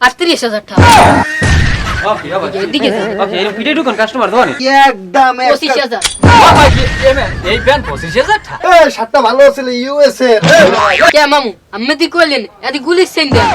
আটত্রিশ হাজার টাকা। সাতটা ভালো ছিল ইউএসএ কে মামু? আমি দি কইলেন এদি গুলির সেন দেন।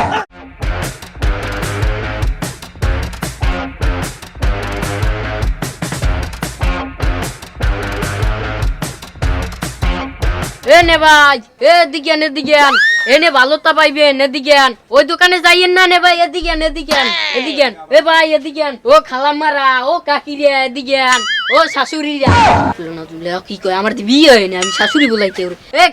এ নে ভাই এ দিকে এদিকে আন। এনে ভালোটা পাইবেন এদিকে আন ওই দোকানে যাইয়েন না নে ভাই এদিকে আন এদিকে আন এদিকে আন এ ভাই এদিকে আন ও খালামারা ও কাকিরা এদিকে আন ও শাশুড়িরা। না তুলে কি কয় আমার তো বিয়ে হয়নি আমি শাশুড়ি বলাইতে ওরে। এ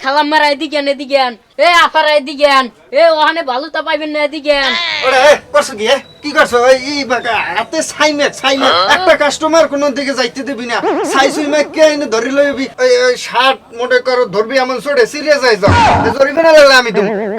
এদিকে আন এদিকে আন এ আফারা এদিকে আন এ ওখানে ভালোটা পাইবেন না এদিকে আন ওরে করছ কি কি করছ? ওই ই বাকা হাতে সাইমেক সাইমেক একটা কাস্টমার কোন দিকে যাইতে দিবি না। সাই সুই মেক কে এনে ধরি লইবি? শার্ট মনে করো ধরবি এমন ছোটে সিরিয়াস আই যাও। ধরবি না লাগলে আমি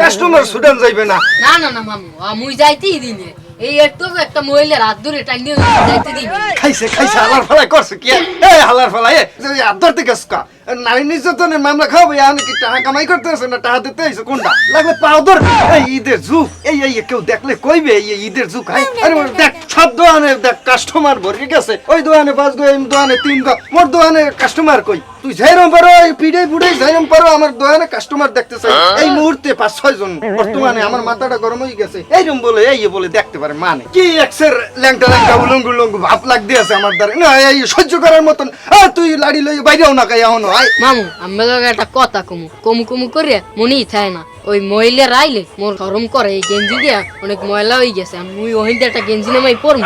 কাস্টমার সুডান যাইবে না। না না না মামু মুই যাইতেই দিনে এই একটু একটা মহিলার হাত ধরে টাইনিয়ে যাইতে দিবি খাইছে খাইছে হালার ফালাই করছে কি এ হালার ফালাই এ আদর থেকে স্কা নারী নির্যাতনের মামলা খাব এখন কি টাকা কামাই করতে আছে না টাকা দিতে হয়েছে কোনটা? লাগলে পাও ধর এই ঈদের যুগ এই এই কেউ দেখলে কইবে এই ঈদের যুগ হাই। আরে দেখ সব দোকানে দেখ কাস্টমার ভরে গেছে। ওই দোকানে পাঁচ গো এই দোকানে তিন গো মোর দোকানে কাস্টমার কই? তুই যাইরম পারো এই পিড়ে পুড়ে যাইরম পারো আমার দোকানে কাস্টমার দেখতে চাই। এই মুহূর্তে পাঁচ ছয় জন বর্তমানে আমার মাথাটা গরম হয়ে গেছে। এইরকম বলে এই বলে দেখতে পারে মানে। কি এক্সের ল্যাংটা ল্যাংটা উলঙ্গ উলঙ্গ ভাব লাগ দিয়েছে আমার দ্বারা। না এই সহ্য করার মতন। তুই লাড়ি লই বাইরেও না খাই এখনও? আয় মামু আমি লগে একটা কথা কমু। কমু কমু করে মনেই থাকে না। ওই মহিলার আইলে মোর গরম করে এই গেঞ্জি দিয়া অনেক ময়লা হয়ে গেছে আমি মুই ওহিন দিয়ে একটা গেঞ্জি নামাই পরমু।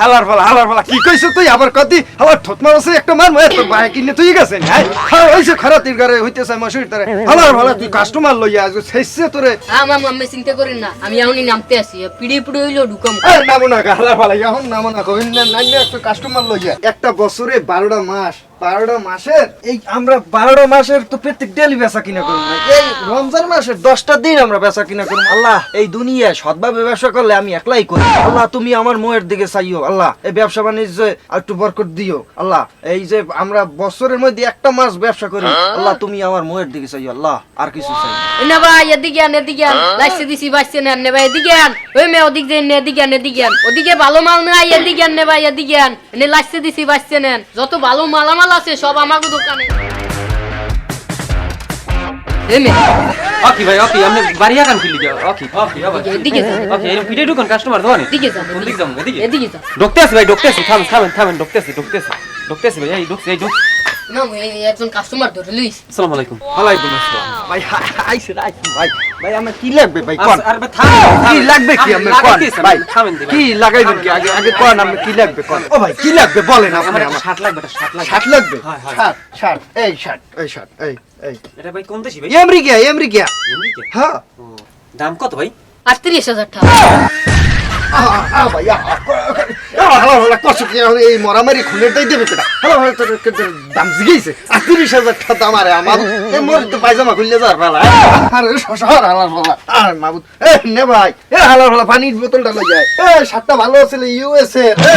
হালার ফালা হালার ফালা কি কইছ তুই? আবার কদি আবার ঠোঁট মারছে একটা মার তোর ভাই কিনে তুই গেছে হ্যাঁ? হ্যাঁ ওইসে খারাতির ঘরে হইতেছে মশুর তারে হালার ফালা তুই কাস্টমার লইয়া আজ শেষে তোরে। হ্যাঁ মামু আমি চিন্তা করেন না আমি এখনই নামতে আসি পিড়ি পিড়ি হইলেও ঢুকাম। এ, নামো না হালার ফালা এখন নামো না কহিন না নাইলে একটা কাস্টমার লইয়া একটা বছরে বারোটা মাস বারোটা মাসের এই আমরা বারো মাসের তো প্রত্যেক ডেলি বেচা কিনা করুন না। এই রমজান মাসের দশটা দিন আমরা বেচা কিনা করুন আল্লাহ, এই দুনিয়ায় সৎভাবে ব্যবসা করলে আমি একলাই করি। আল্লাহ, তুমি আমার মোয়ের দিকে চাইও। আল্লাহ, এই ব্যবসা বাণিজ্যে একটু বরকত দিও। আল্লাহ, এই যে আমরা বছরের মধ্যে একটা মাস ব্যবসা করি, আল্লাহ, তুমি আমার মোয়ের দিকে চাইও। আল্লাহ, আর কিছু চাই না। না ভাই, এদিকে আন এদিকে আন। লাইসে দিছি, বাইসে নেন নে ভাই, এদিকে আন। ওই মেয়ে ওদিক দিয়ে নে, এদিকে আন এদিকে আন। ওদিকে ভালো মাল নাই, এদিকে আন নে ভাই, এদিকে আন। এনে লাইসে দিছি, বাইসে নেন। যত ভালো মালামাল আছে, সব আমাকে দোকানে। এ মেয়ে ওকে ভাই ওকে আপনি বাড়িয়া আকান ফিলি যাও। ওকে ওকে এদিকে ওকে এরকম পিঠে ঢুকান কাস্টমার দোকানে এদিকে যাও কোন দিক যাব এদিকে। এদিকে যাও। ঢুকতে আছে ভাই ঢুকতে আছে থাম থামেন থামেন ঢুকতে আছে ঢুকতে আছে ঢুকতে আছে ভাই এই ঢুকছে এই ঢুক না একজন কাস্টমার ধরে লইস আসসালামু আলাইকুম। ওয়ালাইকুম আসসালাম। ভাই আইছে আইছে ভাই। ভাই আমার কি লাগবে ভাই কোন? ভাই থামেন কি লাগবে কি থামেন, আপনার কোন? ভাই থামেন দি ভাই। কি লাগাইবেন কি? আগে আগে কোন আপনি কি লাগবে কোন? ও ভাই কি লাগবে বলেন আপনি আমার শার্ট লাগবে শার্ট লাগবে। শার্ট লাগবে? হ্যাঁ, হ্যাঁ। শার্ট শার্ট এই শার্ট এই শার্ট এই এই। এটা ভাই কোন দেশি ভাই? America America. এমনিকে? হ্যাঁ। দাম কত ভাই? আটত্রিশ হাজার টাকা। আ আ ভাই আ হ্যালো হ্যালো কষ্ট কি এই মরামারি খুলেটাই দেবে কেটা হ্যালো হ্যালো তোর দাম জিগেইছে। আটত্রিশ হাজার টাকা দাম আরে আমার। এ মোর তো পায়জামা খুললে যার বেলা আরে শহর হালার ফালা আর মাবুদ। এ নে ভাই। এ হালার ফালা পানির বোতলটা লই যায় এ সাতটা ভালো ছিল ইউএসএ। এ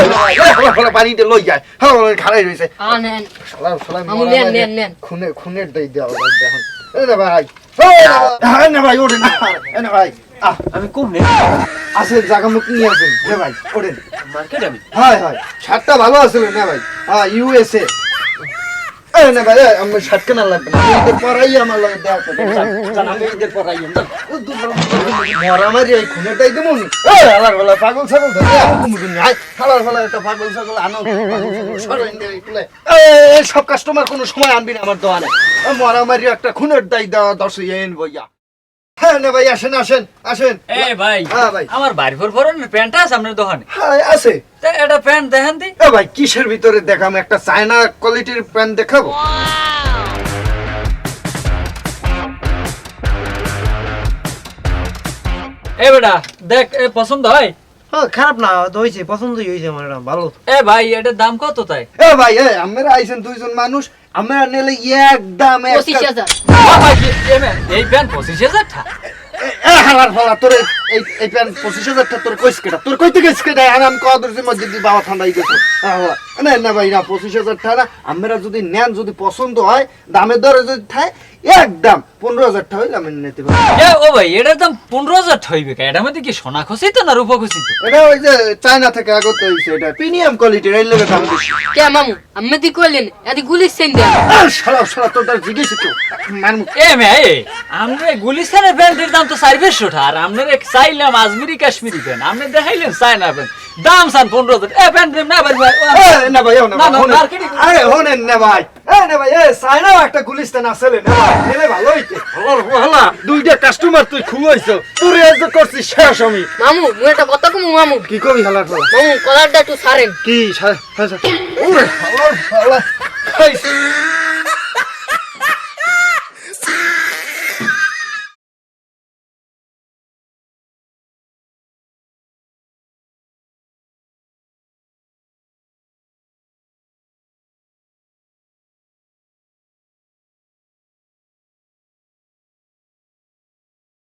হালার ফালা পানিটা লই যায় হ্যালো খারাই রইছে। আনেন শালা মামু, নেন, নেন, নেন। খুনে দাই লাগবে এখন। এ না ভাই। না ভাই। ওঠেন এ না ভাই। আহ আমি কম নে আছে জায়গা মুখ নিয়ে আসেন। নে ভাই ওঠেন। মার্কেট আমি? হয় হয়। শার্টটা ভালো আছে না ভাই? হ্যাঁ ইউএসএ এ না ভাই এ, আমার শার্ট কেনা লাগবে না। ঈদের পরাই আমার লাগে দেওয়া করবে। আমি ঈদের পরাই মরামারি এই খুনেটাই দেবো নি। হালার পাগল ছাগল ধরে নাই হালার একটা পাগল ছাগল আনো সব কাস্টমার কোনো সময় আনবি না আমার দোকানে। মরামারি একটা খুনের দাই দেওয়া দশ এন বইয়া। হ্যাঁ না ভাই আসেন আসেন আসেন। এ ভাই হ্যাঁ ভাই। আমার বাড়ি ফোর ফোরনের প্যান্টটা আছে আপনার দোকানে? হ্যাঁ আছে। তা এটা প্যান্ট দেখেন দি। এ ভাই কিসের ভিতরে দেখাম? একটা চায়না কোয়ালিটির প্যান্ট দেখাবো? এ বেটা দেখ এ পছন্দ হয়? হ্যাঁ খারাপ না হয়েছে পছন্দই হয়েছে আমার ভালো। এ ভাই এটার দাম কত তাই? এ ভাই এ আমরা আইছেন দুইজন মানুষ আমরা নিলে একদম পঁচিশ হাজার। এই প্যান্ট পঁচিশ হাজার টাকা এ- এ হালার ফালা তোর এই এই প্যান্ট পঁচিশ হাজার টাকা তোর কইস কেটা? তোর কইতে গেছ কেটা? আর আমি কদর মধ্যে দি বাবা ঠান্ডাই গেছে না না ভাই না পঁচিশ হাজার টাকা না। আমরা যদি নেন যদি পছন্দ হয় দামের দরে যদি থাকে একদম পনেরো হাজার টাকা হইলে আমি নিতে পারি ও ভাই এটার দাম পনেরো হাজার হইবে কা এটার মধ্যে কি সোনা খসিত না রূপা খসিত এটা ওই যে চায়না থেকে আগত হয়েছে এটা প্রিমিয়াম কোয়ালিটির এই লেগে দাম বেশি। কে মামু? আমি দি কইলেন এদি গুলি সেন আর সারা সারা তোর তার জিজ্ঞেস তো মানমু এ মে আমরা গুলিস্তানের প্যান্টের দাম তো চার বেশ আর আমরা চাইলাম আজমিরি কাশ্মীরি প্যান্ট আপনি দেখাইলেন চায়না প্যান্ট দাম সান পনেরো হাজার। এ প্যান্ট দেব না ভাই ভাই না ভাই ও না না, ভাই, না, হোনেন। আরে হোনেন না ভাই। এ না ভাই এ চায়নাও একটা গুলিস্তান আসলে না ভাই। নিলে ভালো হইতে। হলার হলা দুইটা কাস্টমার তুই খুয়াইছো তোর এই করছিস শেষ আমি। মামু মু একটা কথা কমু মামু। কি কবি হালার ফলা মামু কলারটা একটু সারেন কি ওরে খাইছে।